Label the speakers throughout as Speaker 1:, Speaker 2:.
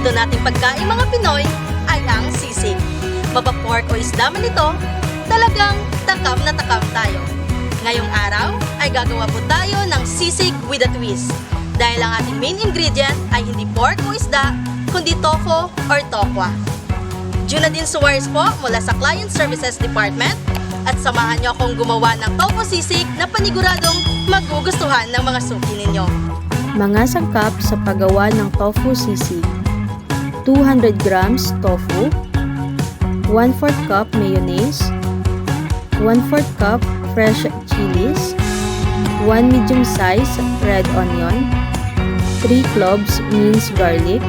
Speaker 1: paborito nating pagkain mga Pinoy ay ang sisig. Mapapork o isda man ito, talagang takam na takam tayo. Ngayong araw ay gagawa po tayo ng sisig with a twist. Dahil ang ating main ingredient ay hindi pork o isda, kundi tofu or tokwa. Junadine Suarez po mula sa Client Services Department at samahan niyo akong gumawa ng tofu sisig na paniguradong magugustuhan ng mga suki ninyo.
Speaker 2: Mga sangkap sa paggawa ng tofu sisig. 200 grams tofu, 1/4 cup mayonnaise, 1/4 cup fresh chilies, 1 medium size red onion, 3 cloves minced garlic,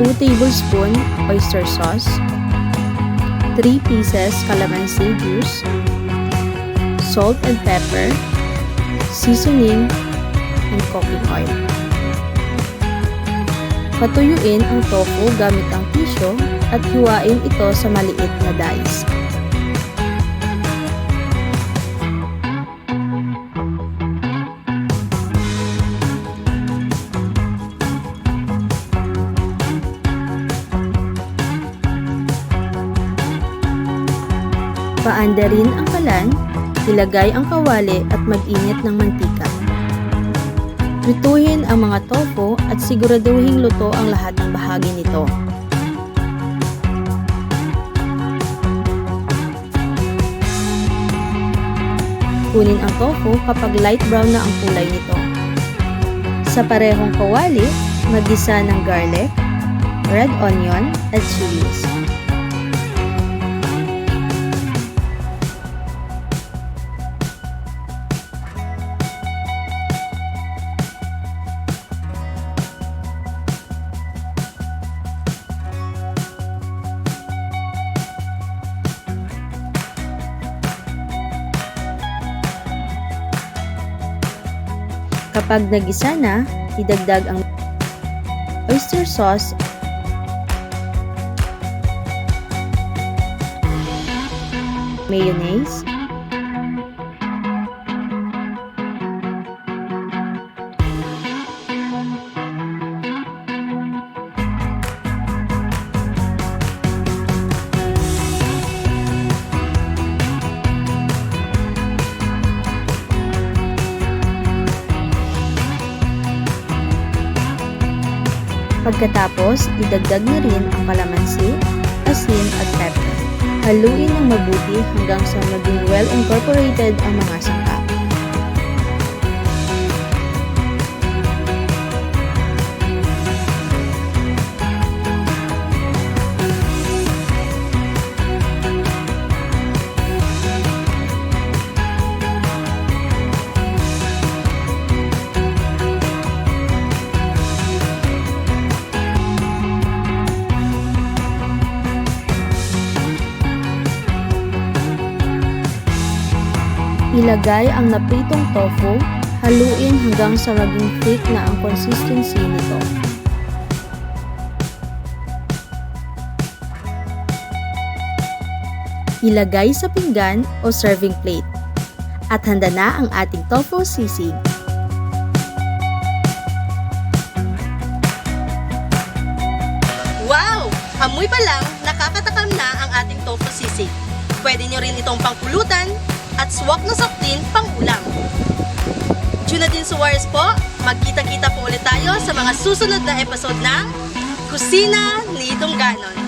Speaker 2: 2 tablespoon oyster sauce, 3 pieces calamansi juice, salt and pepper, seasoning, and cooking oil. Patuyuin ang tofu gamit ang tissue at hiwain ito sa maliit na dice. Paanda rin ang kalan, ilagay ang kawali at mag-init ng mantika. Prituhin ang mga tofu at siguraduhin luto ang lahat ng bahagi nito. Kunin ang tofu kapag light brown na ang kulay nito. Sa parehong kawali, magisa ng garlic, red onion, at chilies. Kapag nagisa na, idagdag ang oyster sauce. Mayonnaise, Pagkatapos, idagdag na rin ang kalamansi, asin at pepper. Haluin ng mabuti hanggang sa maging well incorporated ang mga sangkap. Ilagay ang napritong tofu, haluin hanggang sa maging thick na ang consistency nito. Ilagay sa pinggan o serving plate. At handa na ang ating tofu sisig.
Speaker 1: Wow! Amoy pa lang, nakakatakam na ang ating tofu sisig. Pwede nyo rin itong pangpulutan at swak na soft din pang ulam. Junadine Suarez po, magkita-kita po ulit tayo sa mga susunod na episode ng Kusina ni Dongganon.